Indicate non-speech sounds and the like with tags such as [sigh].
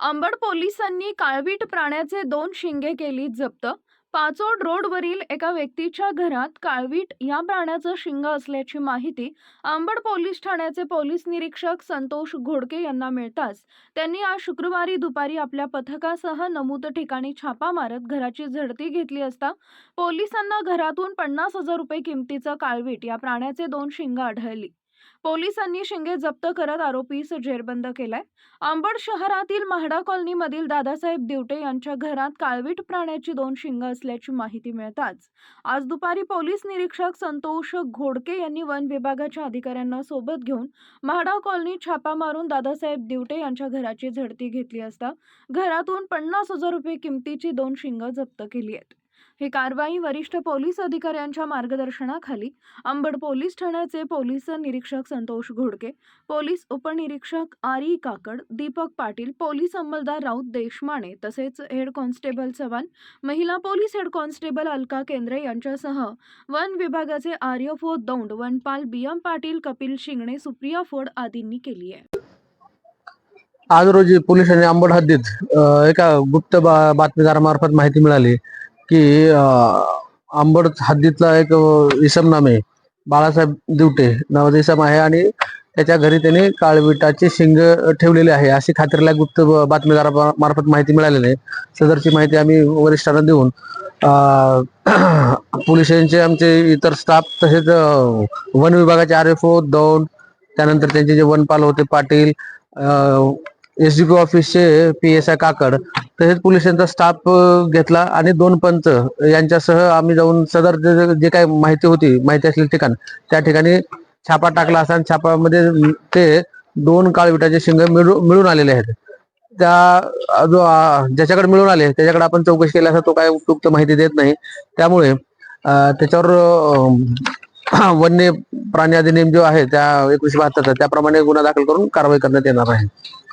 अंबड पोलिसांनी काळवीट प्राण्याचे दोन शिंगे केली जप्त. पाचोड रोडवरील एका व्यक्तीच्या घरात काळवीट या प्राण्याचं शिंग असल्याची माहिती अंबड पोलीस ठाण्याचे पोलीस निरीक्षक संतोष घोडके यांना मिळताच त्यांनी आज शुक्रवारी दुपारी आपल्या पथकासह नमूद ठिकाणी छापा मारत घराची झडती घेतली असता पोलिसांना घरातून पन्नास हजार रुपये किमतीचं काळवीट या प्राण्याचे दोन शिंग आढळली. पोलिसांनी शिंगे जप्त करत आरोपीस जेरबंद केलाय. अंबड शहरातील म्हाडा कॉलनीमधील दादासाहेब दिवटे यांच्या घरात काळवीट प्राण्याची दोन शिंग असल्याची माहिती मिळताच आज दुपारी पोलीस निरीक्षक संतोष घोडके यांनी वन विभागाच्या अधिकाऱ्यांना सोबत घेऊन म्हाडा कॉलनी छापा मारून दादासाहेब दिवटे यांच्या घराची झडती घेतली असता घरातून पन्नास हजार रुपये किमतीची दोन शिंग जप्त केली आहेत. ही कारवाई वरिष्ठ पोलीस अधिकाऱ्यांच्या मार्गदर्शनाखाली अंबड पोलीस ठाण्याचे पोलीस निरीक्षक संतोष घोडके पोलीस उपनिरीक्षक आरी काकड दीपक पाटील पोलीस अंमलदार राऊत देशमाने तसेच हेड कॉन्स्टेबल चव्हाण महिला पोलीस हेड कॉन्स्टेबल अलका केंद्रे यांच्यासह वन विभागाचे आर्यफो दौंड वनपाल बी एम पाटील कपिल शिंगणे सुप्रिया फोड आदींनी केली आहे. आज रोजी पोलिसांनी आंबड हद्दीत एका गुप्त बातमीदारामार्फत माहिती मिळाली. की आंबड अंबड हद्दीतला एक अ, इसम नामे बाळासाहेब दिवटे नावाचा इसम आहे आणि त्याच्या घरी त्याने काळविटाचे शिंग ठेवलेले आहे. अशी खात्रीला गुप्त ब- बातमीदारामार्फत माहिती मिळालेली आहे. सदरची माहिती आम्ही वरिष्ठांना देऊन [clears throat] पोलिसांचे आमचे इतर स्टाफ तसेच वन विभागाचे आर एफ ओ दौंड त्यानंतर त्यांचे जे वनपाल होते पाटील एस डी पी ऑफिसचे पी एस आय काकड तसेच पोलिसांचा स्टाफ घेतला आणि दोन पंच यांच्यासह आम्ही जाऊन सदर जे- जे काही माहिती होती माहिती असलेले ठिकाण त्या ठिकाणी छापा टाकला असा छापामध्ये ते दोन काळविटाचे शिंग मिळू मिळून आलेले आहेत. त्या जो ज्याच्याकडे मिळून आले त्याच्याकडे आपण चौकशी केली असता तो काय उपयुक्त माहिती देत नाही. त्यामुळे त्याच्यावर [clears throat] वन्य प्राणी अधिनियम जो आहे त्या एकोणीशे बहात्तरचा त्याप्रमाणे गुन्हा दाखल करून कारवाई करण्यात येणार आहे.